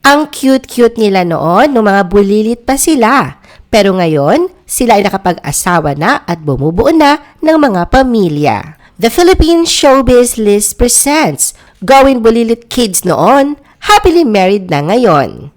Ang cute-cute nila noon nung mga bulilit pa sila. Pero ngayon, sila ay nakapag-asawa na at bumubuo na ng mga pamilya. The Philippine Showbiz List presents Going Bulilit Kids noon, happily married na ngayon.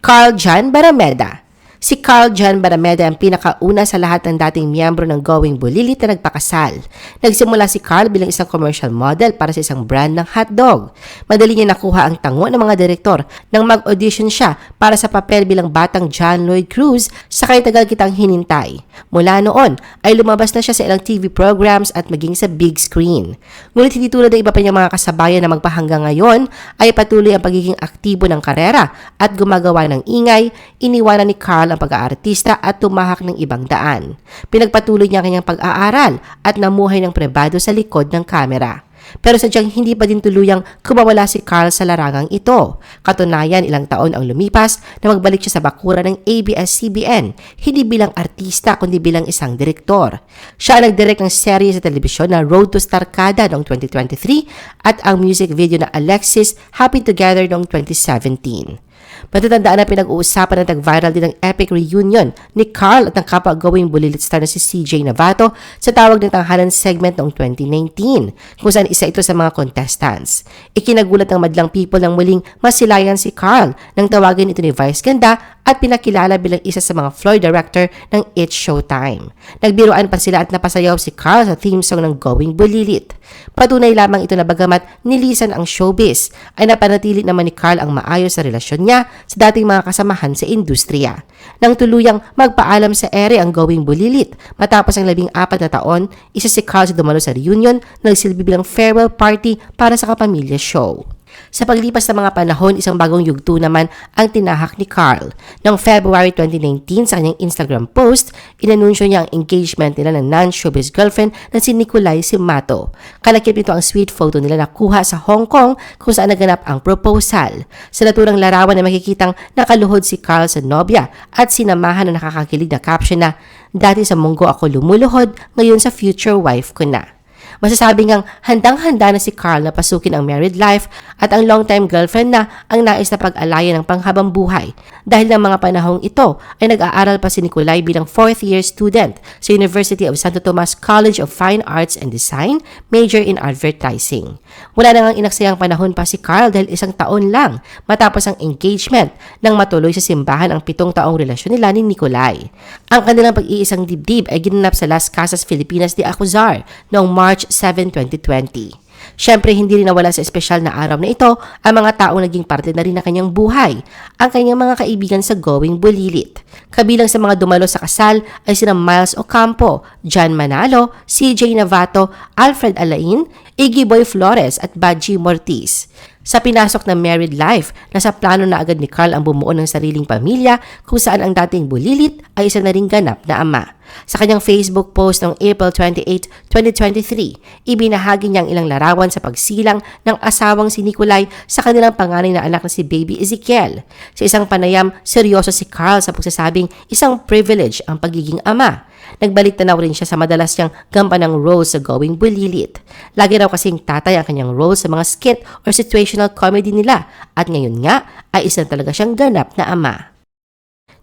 Carl John Barameda. Si Carl John Barameda ang pinakauna sa lahat ng dating miyembro ng Going Bulilit na nagpakasal. Nagsimula si Carl bilang isang commercial model para sa isang brand ng hotdog. Madali niya nakuha ang tango ng mga direktor nang mag-audition siya para sa papel bilang batang John Lloyd Cruz sa kay tagal kitang hinintay. Mula noon ay lumabas na siya sa ilang TV programs at maging sa big screen. Ngunit hindi tulad ng iba pa niyang mga kasabayan na magpahanggang ngayon ay patuloy ang pagiging aktibo ng karera at gumagawa ng ingay, iniwanan ni Carl ang pag-aartista at tumahak ng ibang daan. Pinagpatuloy niya ang kanyang pag-aaral at namuhay ng pribado sa likod ng kamera. Pero sadyang hindi pa din tuluyang kumawala si Carl sa larangang ito. Katunayan, ilang taon ang lumipas na magbalik siya sa bakura ng ABS-CBN, hindi bilang artista kundi bilang isang direktor. Siya ang nagdirect ng serye sa telebisyon na Road to Starcada noong 2023 at ang music video na Alexis Happy Together noong 2017. Matatandaan na pinag-uusapan na nag-viral din ng epic reunion ni Carl at ng kapwa-going bulilit star na si CJ Navato sa tawag ng tanghalan segment noong 2019 kung saan isa ito sa mga contestants. Ikinagulat ng madlang people nang muling masilayan si Carl nang tawagin ito ni Vice Ganda at pinakilala bilang isa sa mga floor director ng It's Showtime. Nagbiruan pa sila at napasayaw si Carl sa theme song ng Going Bulilit. Patunay lamang ito na bagamat nilisan ang showbiz, ay napanatili naman ni Carl ang maayos sa relasyon niya sa dating mga kasamahan sa industriya. Nang tuluyang magpaalam sa ere ang Going Bulilit, matapos ang labing apat na taon, isa si Carl sa dumalo sa reunion na nagsilbi bilang farewell party para sa kapamilya show. Sa paglipas ng mga panahon, isang bagong yugto naman ang tinahak ni Carl. Noong February 2019, sa kanyang Instagram post, inanunsyo niya ang engagement nila ng non-showbiz girlfriend na si Nicolay Simato. Kalakip nito ang sweet photo nila na kuha sa Hong Kong kung saan naganap ang proposal. Sa naturang larawan na makikitang nakaluhod si Carl sa nobya at sinamahan na nakakakilig na caption na, Dati sa munggo ako lumuluhod, ngayon sa future wife ko na. Masasabi ngang handang-handa na si Carl na pasukin ang married life at ang long-time girlfriend na ang nais na pag-alayan ng panghabang buhay. Dahil ng mga panahong ito ay nag-aaral pa si Nicolay bilang fourth year student sa University of Santo Tomas College of Fine Arts and Design, major in advertising. Wala na ngang inaksayang panahon pa si Carl dahil isang taon lang matapos ang engagement nang matuloy sa simbahan ang pitong taong relasyon nila ni Nicolay. Ang kanilang pag-iisang dibdib ay ginanap sa Las Casas Filipinas de Acuzar noong March 7, 2020. Siyempre, hindi rin nawala sa espesyal na araw na ito ang mga taong naging parte na rin ng kanyang buhay, ang kanyang mga kaibigan sa Going Bulilit. Kabilang sa mga dumalo sa kasal ay sina Miles Ocampo, John Manalo, CJ Navato, Alfred Alain, Iggy Boy Flores at Badji Mortiz. Sa pinasok ng married life, nasa plano na agad ni Carl ang bumuo ng sariling pamilya kung saan ang dating bulilit ay isa na ring ganap na ama. Sa kanyang Facebook post noong April 28, 2023, ibinahagi niya ang ilang larawan sa pagsilang ng asawang si Nicolay sa kanilang panganay na anak na si Baby Ezekiel. Sa isang panayam, seryoso si Carl sa pagsasabing isang privilege ang pagiging ama. Nagbalik tanaw rin siya sa madalas niyang gampanang role sa Going Bulilit. Lagi raw kasing tatay ang kanyang role sa mga skit or situational comedy nila at ngayon nga ay isa talaga siyang ganap na ama.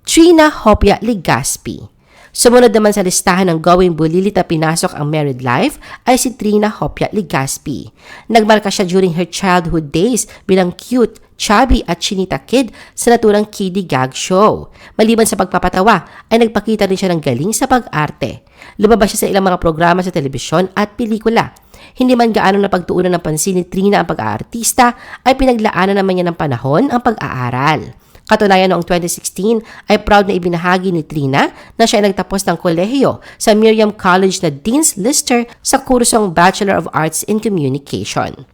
Trina Hopia Ligaspi Sumunod naman sa listahan ng Going Bulilit na pinasok ang married life ay si Trina Hopia Ligaspi. Nagmarka siya during her childhood days bilang cute, chubby at chinita kid sa naturang kiddie gag show. Maliban sa pagpapatawa, ay nagpakita rin siya ng galing sa pag-arte. Lumabas siya sa ilang mga programa sa telebisyon at pelikula. Hindi man gaano na pagtuunan ng pansin ni Trina ang pag-aartista, ay pinaglaanan naman niya ng panahon ang pag-aaral. Katunayan noong 2016 ay proud na ibinahagi ni Trina na siya ay nagtapos ng kolehiyo sa Miriam College na Dean's Lister sa kursong Bachelor of Arts in Communication.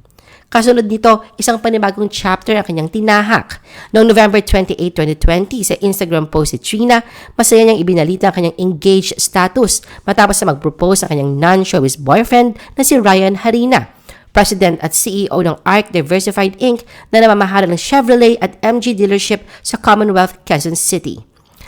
Kasunod nito, isang panibagong chapter ang kanyang tinahak. Noong November 28, 2020, sa Instagram post si Trina, masaya niyang ibinalita ang kanyang engaged status matapos na mag-propose ang kanyang non-showbiz boyfriend na si Ryan Harina. President at CEO ng ARC Diversified Inc. na namamahala ng Chevrolet at MG dealership sa Commonwealth, Quezon City.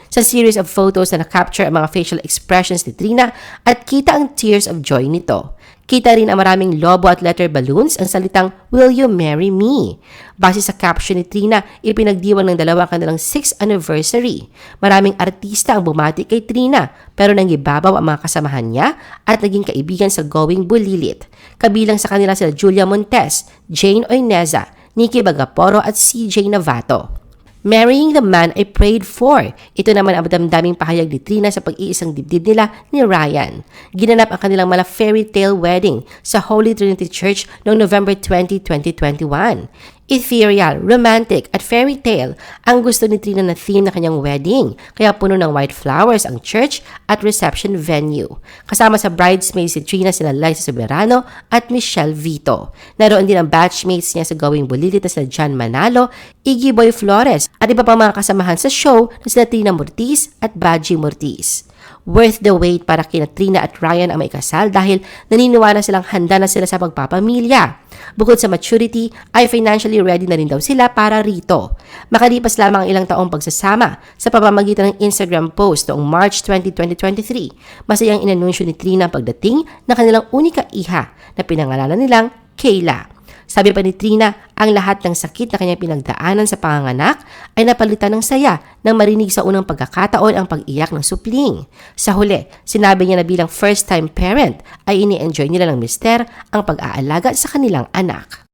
Sa series of photos na nakapture ang mga facial expressions ni Trina at kita ang tears of joy nito. Kita rin ang maraming lobo at letter balloons ang salitang Will You Marry Me? Base sa caption ni Trina, ipinagdiwang ng dalawa ang kanilang 6th anniversary. Maraming artista ang bumati kay Trina pero nangibabaw ang mga kasamahan niya at naging kaibigan sa Going Bulilit. Kabilang sa kanila sila Julia Montes, Jane Oineza, Nikki Bagaporo at CJ Navato. Marrying the man I prayed for. Ito naman ang damdaming pahayag ni Trina sa pag-iisang dibdib nila ni Ryan. Ginanap ang kanilang mala fairy tale wedding sa Holy Trinity Church noong November 20, 2021. Ethereal, romantic at fairy tale ang gusto ni Trina na theme na kanyang wedding, kaya puno ng white flowers ang church at reception venue. Kasama sa bridesmaids si Trina sila Liza Soberano at Michelle Vito. Naroon din ang batchmates niya sa Going Bulilit na sila John Manalo, Iggy Boy Flores at iba pang mga kasamahan sa show na sila Trina Mortiz at Baji Mortiz. Worth the wait para kina Trina at Ryan ang maikasal dahil naniniwala silang handa na sila sa pagpapamilya. Bukod sa maturity, ay financially ready na rin daw sila para rito. Makalipas lamang ang ilang taong pagsasama sa pamamagitan ng Instagram post noong March 20, 2023, masayang inanunsyo ni Trina ang pagdating ng kanilang unika iha na pinangalanan nilang Kayla. Sabi pa ni Trina, ang lahat ng sakit na kanyang pinagdaanan sa panganganak ay napalitan ng saya nang marinig sa unang pagkakataon ang pag-iyak ng supling. Sa huli, sinabi niya na bilang first-time parent ay ini-enjoy nila ng mister ang pag-aalaga sa kanilang anak.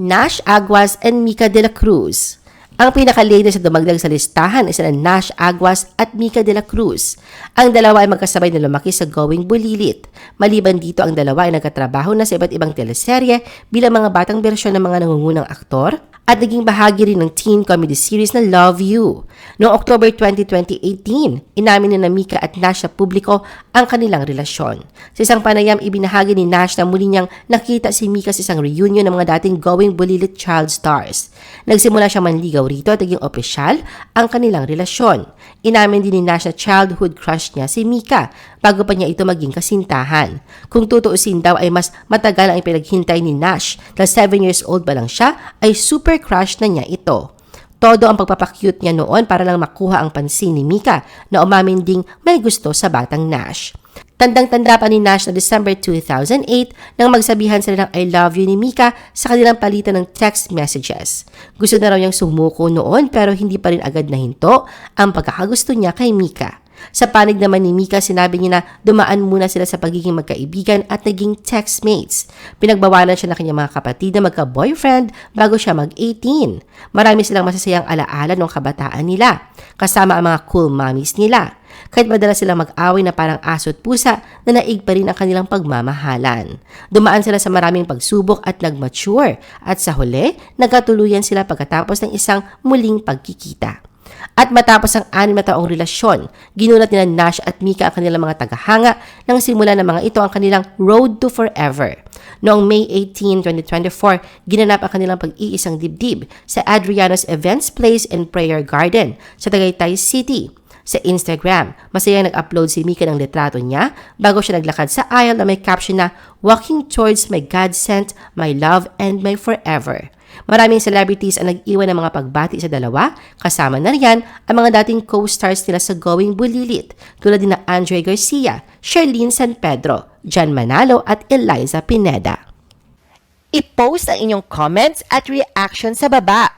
Nash Aguas and Mika de la Cruz ang pinaka-latest na dumagdag sa listahan ay sina Nash Aguas at Mika de la Cruz. Ang dalawa ay magkasabay na lumaki sa Going Bulilit. Maliban dito, ang dalawa ay nagkatrabaho na sa iba't ibang teleserye bilang mga batang bersyon ng mga nangungunang aktor at naging bahagi rin ng teen comedy series na Love You. Noong October 20, 2018, inamin na Mika at Nash sa publiko ang kanilang relasyon. Sa isang panayam, ibinahagi ni Nash na muli niyang nakita si Mika sa isang reunion ng mga dating Going Bulilit child stars. Nagsimula siyang manligaw rito at naging opisyal ang kanilang relasyon. Inamin din ni Nash na childhood crush niya si Mika bago pa niya ito maging kasintahan. Kung tutuusin daw ay mas matagal ang ipinaghintay ni Nash dahil 7 years old pa lang siya ay super crush na niya ito. Todo ang pagpapakute niya noon para lang makuha ang pansin ni Mika na umamin ding may gusto sa batang Nash. Tandang-tanda pa ni Nash na December 2008 nang magsabihan sila ng I love you ni Mika sa kanilang palitan ng text messages. Gusto na raw niyang sumuko noon pero hindi pa rin agad nahinto ang pagkakagusto niya kay Mika. Sa panig naman ni Mika, sinabi niya na dumaan muna sila sa pagiging magkaibigan at naging textmates. Pinagbawalan siya ng kanyang mga kapatid na magka-boyfriend bago siya mag-18. Marami silang masasayang alaala ng kabataan nila, kasama ang mga cool mommies nila. Kahit madalas silang mag-away na parang aso at pusa na naig pa rin ang kanilang pagmamahalan. Dumaan sila sa maraming pagsubok at nag-mature at sa huli, nagkatuluyan sila pagkatapos ng isang muling pagkikita. At matapos ang anim na taong relasyon, ginulat nila Nash at Mika ang kanilang mga tagahanga nang simula ng mga ito ang kanilang road to forever. Noong May 18, 2024, ginanap ang kanilang pag-iisang dibdib sa Adriano's Events Place and Prayer Garden sa Tagaytay City. Sa Instagram, masayang nag-upload si Mika ng litrato niya bago siya naglakad sa aisle na may caption na Walking towards my God-sent, my love, and my forever. Maraming celebrities ang nag-iwan ng mga pagbati sa dalawa, kasama na riyan ang mga dating co-stars nila sa Going Bulilit tulad ni na Andre Garcia, Sherlyn San Pedro, John Manalo at Eliza Pineda. I-post ang inyong comments at reaction sa baba